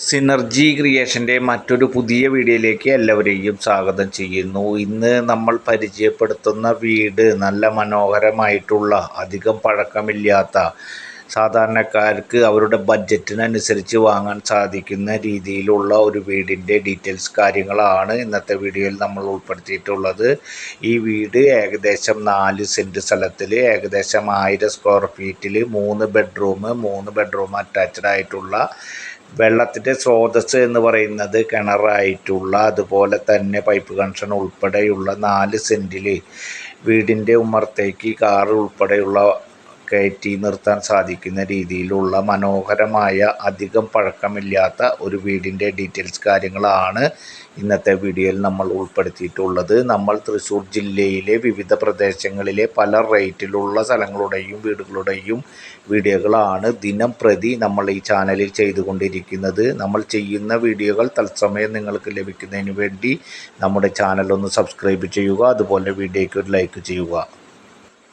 Synergy ക്രിയേഷന്റെ മറ്റൊരു പുതിയ വീഡിയോയിലേക്ക് എല്ലാവരെയും സ്വാഗതം ചെയ്യുന്നു. ഇന്ന് നമ്മൾ പരിചയപ്പെടുത്തുന്ന വീട് നല്ല മനോഹരമായിട്ടുള്ള അധികം പഴക്കമില്ലാത്ത സാധാരണക്കാർക്ക് അവരുടെ ബഡ്ജറ്റിനനുസരിച്ച് വാങ്ങാൻ സാധിക്കുന്ന രീതിയിലുള്ള ഒരു വീടിന്റെ ഡീറ്റെയിൽസ് കാര്യങ്ങളാണ് ഇന്നത്തെ വീഡിയോയിൽ നമ്മൾ ഉൾപ്പെടുത്തിയിട്ടുള്ളത്. ഈ വീട് ഏകദേശം നാല് സെന്റ് സ്ഥലത്തിൽ ഏകദേശം ആയിരം സ്ക്വയർ ഫീറ്റിൽ മൂന്ന് ബെഡ്റൂം മൂന്ന് ബെഡ്റൂം അറ്റാച്ച്ഡ് ആയിട്ടുള്ള വെള്ളത്തിന്റെ സ്രോതസ്സ് എന്ന് പറയുന്നത് കിണറായിട്ടുള്ള അതുപോലെ തന്നെ പൈപ്പ് കണക്ഷൻ ഉൾപ്പെടെയുള്ള നാല് സെന്റിൽ വീടിന്റെ ഉമ്മറത്തേക്ക് കാറ് ഉൾപ്പെടെയുള്ള കയറ്റി നിർത്താൻ സാധിക്കുന്ന രീതിയിലുള്ള മനോഹരമായ അധികം പഴക്കമില്ലാത്ത ഒരു വീടിന്റെ ഡീറ്റെയിൽസ് കാര്യങ്ങളാണ് ഇന്നത്തെ വീഡിയോയിൽ നമ്മൾ ഉൾപ്പെടുത്തിയിട്ടുള്ളത്. നമ്മൾ തൃശ്ശൂർ ജില്ലയിലെ വിവിധ പ്രദേശങ്ങളിലെ പല റേറ്റിലുള്ള സ്ഥലങ്ങളുടെയും വീടുകളുടെയും വീഡിയോകളാണ് ദിനം പ്രതി നമ്മൾ ഈ ചാനലിൽ ചെയ്തുകൊണ്ടിരിക്കുന്നത്. നമ്മൾ ചെയ്യുന്ന വീഡിയോകൾ തത്സമയം നിങ്ങൾക്ക് ലഭിക്കുന്നതിന് വേണ്ടി നമ്മുടെ ചാനൽ ഒന്ന് സബ്സ്ക്രൈബ് ചെയ്യുക അതുപോലെ വീഡിയോയ്ക്ക് ഒരു ലൈക്ക് ചെയ്യുക.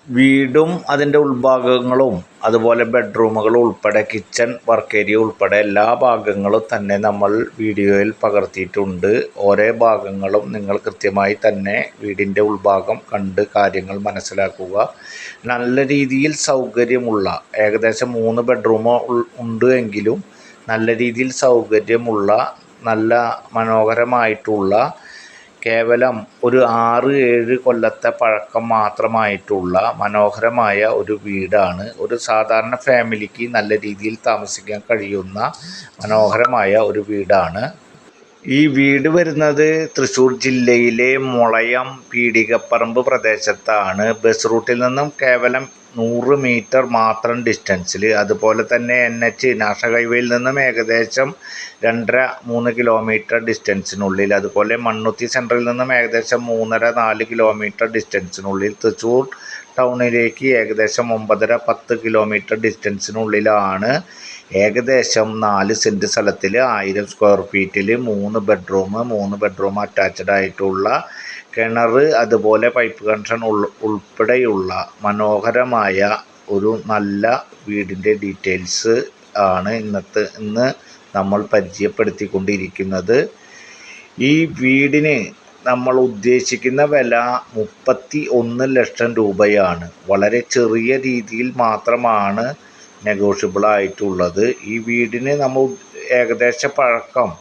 വീടും അതിന്റെ ഉൾഭാഗങ്ങളും അതുപോലെ ബെഡ്റൂമുകൾ ഉൾപ്പെടെ കിച്ചൺ വർക്ക് ഏരിയ ഉൾപ്പെടെ എല്ലാ ഭാഗങ്ങളും തന്നെ നമ്മൾ വീഡിയോയിൽ പകർത്തിയിട്ടുണ്ട്. ഓരോ ഭാഗങ്ങളും നിങ്ങൾ കൃത്യമായി തന്നെ വീടിന്റെ ഉൾഭാഗം കണ്ട് കാര്യങ്ങൾ മനസ്സിലാക്കുക. നല്ല രീതിയിൽ സൗകര്യമുള്ള ഏകദേശം മൂന്ന് ബെഡ്റൂം ഉണ്ട് എങ്കിലും നല്ല രീതിയിൽ സൗകര്യമുള്ള നല്ല മനോഹരമായിട്ടുള്ള കേവലം ഒരു ആറ് ഏഴ് കൊല്ലത്തെ പഴക്കം മാത്രമായിട്ടുള്ള മനോഹരമായ ഒരു വീടാണ്. ഒരു സാധാരണ ഫാമിലിക്ക് നല്ല രീതിയിൽ താമസിക്കാൻ കഴിയുന്ന മനോഹരമായ ഒരു വീടാണ്. ഈ വീട് വരുന്നത് തൃശ്ശൂർ ജില്ലയിലെ മുളയം പീടികപ്പറമ്പ് പ്രദേശത്താണ്. ബസ് റൂട്ടിൽ നിന്നും കേവലം നൂറ് മീറ്റർ മാത്രം ഡിസ്റ്റൻസിൽ അതുപോലെ തന്നെ എൻ എച്ച് നാഷണൽ ഹൈവേയിൽ നിന്നും ഏകദേശം രണ്ടര മൂന്ന് കിലോമീറ്റർ ഡിസ്റ്റൻസിനുള്ളിൽ അതുപോലെ മണ്ണുത്തി സെന്ററിൽ നിന്നും ഏകദേശം മൂന്നര നാല് കിലോമീറ്റർ ഡിസ്റ്റൻസിനുള്ളിൽ തൃശ്ശൂർ ടൗണിലേക്ക് ഏകദേശം ഒമ്പതര പത്ത് കിലോമീറ്റർ ഡിസ്റ്റൻസിനുള്ളിലാണ് ഏകദേശം നാല് സെന്റ് സ്ഥലത്തിൽ ആയിരം സ്ക്വയർ ഫീറ്റിൽ മൂന്ന് ബെഡ്റൂം മൂന്ന് ബെഡ്റൂം അറ്റാച്ച്ഡ് ആയിട്ടുള്ള കിണർ അതുപോലെ പൈപ്പ് കണക്ഷൻ ഉൾപ്പെടെയുള്ള മനോഹരമായ ഒരു നല്ല വീടിന്റെ ഡീറ്റെയിൽസ് ആണ് ഇന്നത്തെ ഇന്ന് നമ്മൾ പരിചയപ്പെടുത്തിക്കൊണ്ടിരിക്കുന്നത്. ഈ വീടിന് നമ്മൾ ഉദ്ദേശിക്കുന്ന വില മുപ്പത്തി ഒന്ന് ലക്ഷം രൂപയാണ്. വളരെ ചെറിയ രീതിയിൽ മാത്രമാണ് നെഗോഷ്യബിൾ ആയിട്ടുള്ളത്. ഈ വീടിന് നമ്മൾ ഏകദേശ പഴക്കം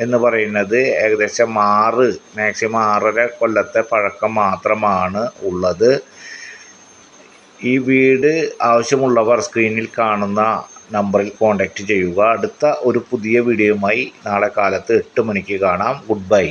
എന്ന് പറയുന്നത് ഏകദേശം ആറ് മാക്സിമം ആറര കൊല്ലത്തെ പഴക്കം മാത്രമാണ് ഉള്ളത്. ഈ വീട് ആവശ്യമുള്ളവർ സ്ക്രീനിൽ കാണുന്ന നമ്പറിൽ കോൺടാക്റ്റ് ചെയ്യുക. അടുത്ത ഒരു പുതിയ വീഡിയോയുമായി നാളെ കാലത്ത് എട്ട് മണിക്ക് കാണാം. Good bye